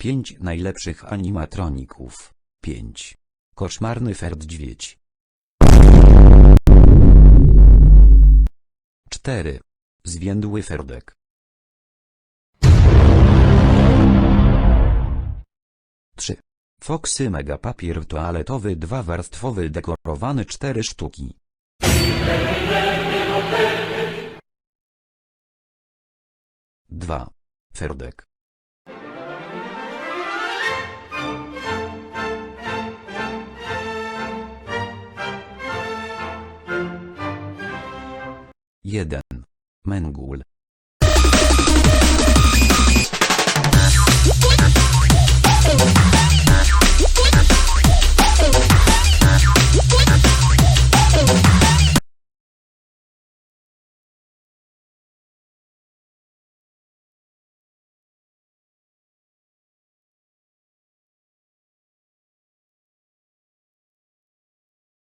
5 najlepszych animatroników. 5. Koszmarny Ferdźwiedź. 4. Zwiędły Ferdek. 3. Foxy Mega Papier toaletowy dwawarstwowy dekorowany 4 sztuki. Dwa. Ferdek. Jeden. Mengul.